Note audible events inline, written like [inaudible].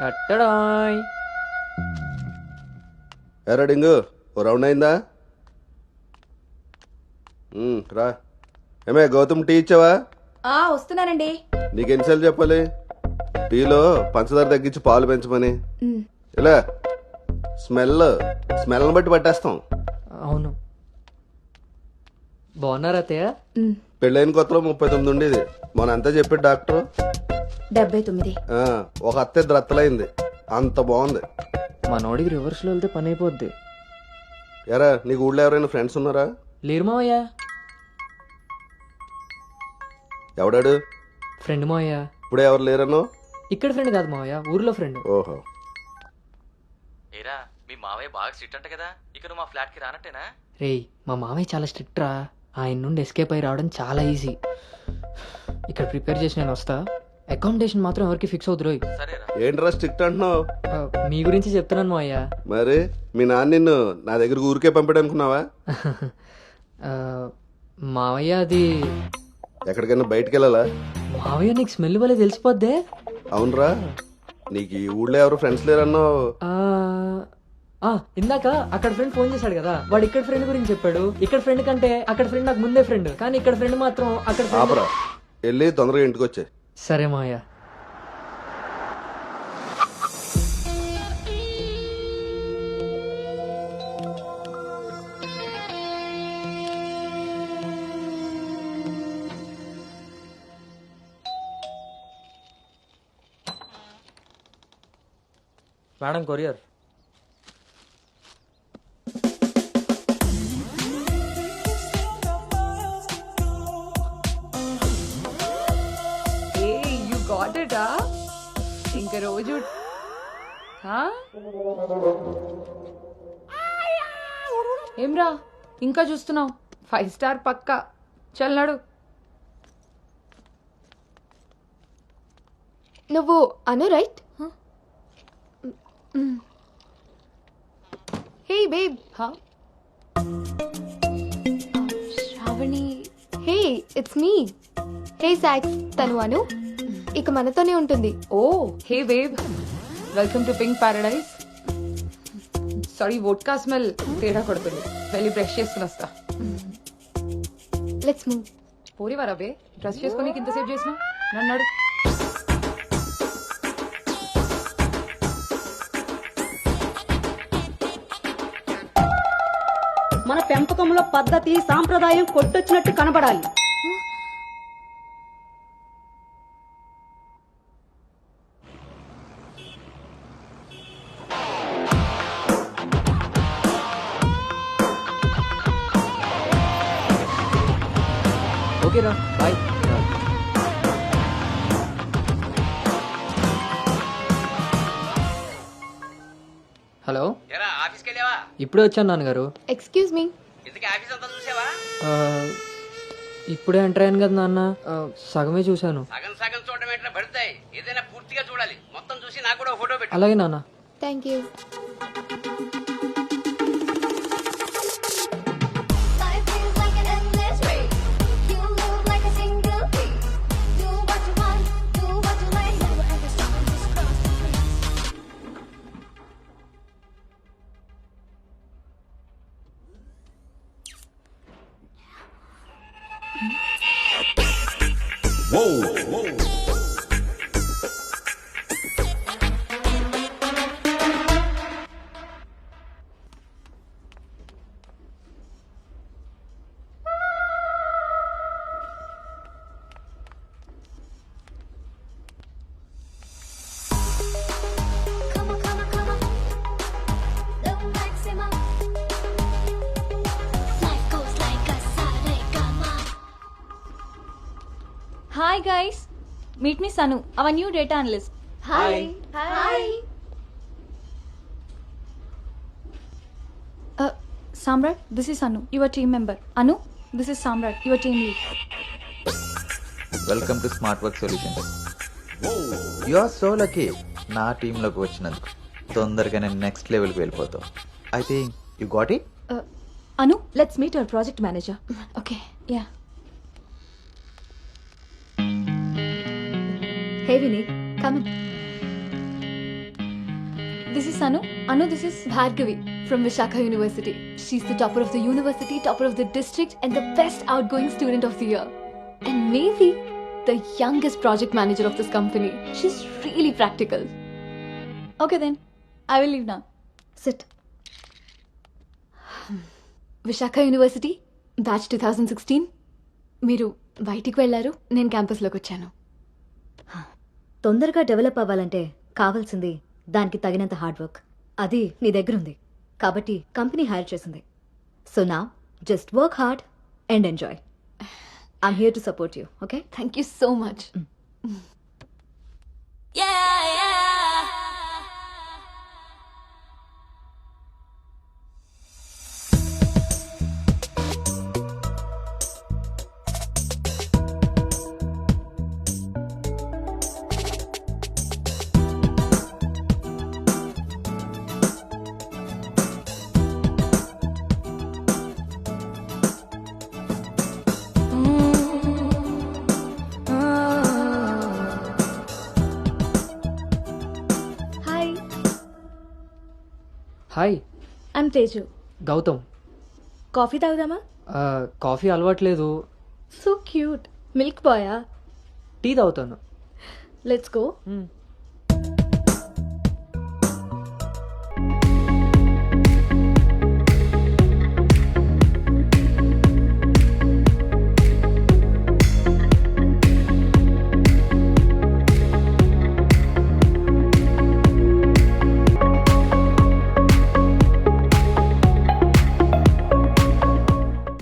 టట్టడాయ్. ఎరా డింగు ఓ రౌండ్ అయిందా? ఉమ్, రా. ఏమే గౌతమ్ టీ ఇచ్చావా? ఆ వస్తున్నానండి. నీకు ఎన్నిసార్లు చెప్పాలి? టీలో పంచదార తగ్గించి పాలు పెంచమని. ఇలా స్మెల్ స్మెల్ని బట్టి పట్టేస్తాం. అవును. బాగున్నారా అత్తయ్య? పెళ్ళైన కొత్తలో ముప్పై తొమ్మిది ఉండేది. మొన్న అంతా చెప్పాడు డాక్టర్. డెబ్బై తొమ్మిది. ఆ, ఒక అత్తే ద్రత్తలైంది. అంత బాగుంది. మనోడికి రివర్స్లో వెళ్తే పని అయిపోద్ది. ఎరా నీకు ఊళ్ళో ఎవరైనా ఫ్రెండ్స్ ఉన్నారా? లేరు మావయ్య. ఎవడాడు? ఫ్రెండ్ మావయ్య. ఇప్పుడే ఎవరు లేరనో ఇక్కడ ఫ్రెండ్ కాదు మావయ్య ఊర్లో ఫ్రెండ్ ఓహో. ఏరా మీ మావయ్య బాగా స్ట్రిక్ట్ అంట కదా ఇక నువ్వు మా ఫ్లాట్కి రానట్టేనా? రేయ్ మా మావయ్య చాలా స్ట్రిక్ట్ రా. ఆయన నుండి ఎస్కేప్ అయి రావడం చాలా ఈజీ ఇక్కడ ప్రిపేర్ చేసి నేను వస్తా. అకామిడేషన్ మాత్రం ఎవరికి ఫిక్స్ అవుతురు ఏంట్రా స్ట్రిక్ట్ అంటున్నావు? మీ గురించి చెప్తున్నాను మావయ్య. మరి మీ నాన్న నిన్ను నా దగ్గర ఊరికే పంపాడు అనుకున్నావా [laughs] ఆ, మావయ్య అది ఎక్కడికైనా బయటికి వెళ్ళాలా మావయ్య నీకు స్మెల్ వల్ల తెలిసిపోద్దే. అవునరా నీకు ఈ ఊళ్ళో ఎవరు ఫ్రెండ్స్ లేరన్నావు ఇందాక అక్కడ ఫ్రెండ్ ఫోన్ చేశాడు కదా వాడు ఇక్కడ ఫ్రెండ్ గురించి చెప్పాడు. ఇక్కడ ఫ్రెండ్ కంటే అక్కడ ఫ్రెండ్ నాకు ముందే ఫ్రెండ్ కానీ ఇక్కడ ఫ్రెండ్ మాత్రం అక్కడ వెళ్ళి తొందరగా ఇంటికి వచ్చే సరే మాయ మేడం కొరియర్. ఆ ఇంక రోజు? ఏమ్రా ఇంకా చూస్తున్నావు? ఫైవ్ స్టార్ పక్కా. చల్నాడు నువ్వు అను రైట్? Hey babe. హా? Sravani. Hey it's me. Hey socks. తను అను. ఇక మనతోనే ఉంటుంది. ఓ. Hey wave welcome to pink paradise. Sorry vodka smell తేడా కొడుతుంది. వెళ్ళి బ్రష్ చేసుకుని వస్తా. లెట్స్ మూవ్ పోరివారా బే? బ్రష్ చేసుకొని ఇంతసేపు చేసిన? నన్నాడు మన పెంపకంలో పద్ధతి సాంప్రదాయం కొట్టొచ్చినట్టు కనబడాలి. ఓకే రా బాయ్ హలో ఎరా ఆఫీస్కి వెళ్ళావా ఇప్పుడే వచ్చాను నాన్నగారు. ఎక్స్క్యూజ్ మీ ఇంతకీ ఆఫీస్ అంతా చూసావా? ఆ, ఇప్పుడే ఎంటర్ అయ్యాను కదా నాన్న. ఆ, సగమే చూశాను. సగం సగం చూడడం ఏంటో పడతాయి ఏదైనా పూర్తిగా చూడాలి. మొత్తం చూసి నాకు కూడా ఫోటో పెట్టు. అలాగే నాన్న. Thank you Hi guys, meet me Sanu, our new data analyst. Hi hi Uh, Samrat, this is Anu, your team member. Anu, this is Samrat, your team lead. Welcome to smart work solutions you are so lucky నా టీంలోకి వచ్చినందుకు తొందరగా నేను next లెవెల్కి వెళ్ళిపోతావు I think you got it Uh, Anu, let's meet our project manager. Okay Yeah. Hey Vineeth come this is Anu Anu this is Bhargavi from Vishakha University. She's the topper of the university, topper of the district, and the best outgoing student of the year. And maybe the youngest project manager of this company. She's really practical. Okay then I will leave నా Sit. Visakha university batch two thousand sixteen మీరు బయటికి వెళ్ళారు నేను క్యాంపస్లోకి వచ్చాను తొందరగా develop అవ్వాలంటే కావాల్సింది దానికి తగినంత హార్డ్ వర్క్. అది నీ దగ్గర ఉంది కాబట్టి కంపెనీ హైర్ చేసింది. సో నా just work hard and enjoy. I'm here to support you okay? Thank you so much. Hi. I'm Teju. Gautam. Coffee తాగుదామా? Coffee అలవాట్లేదు. సో క్యూట్ మిల్క్ బాయా టీ తాగుతాను. Let's go.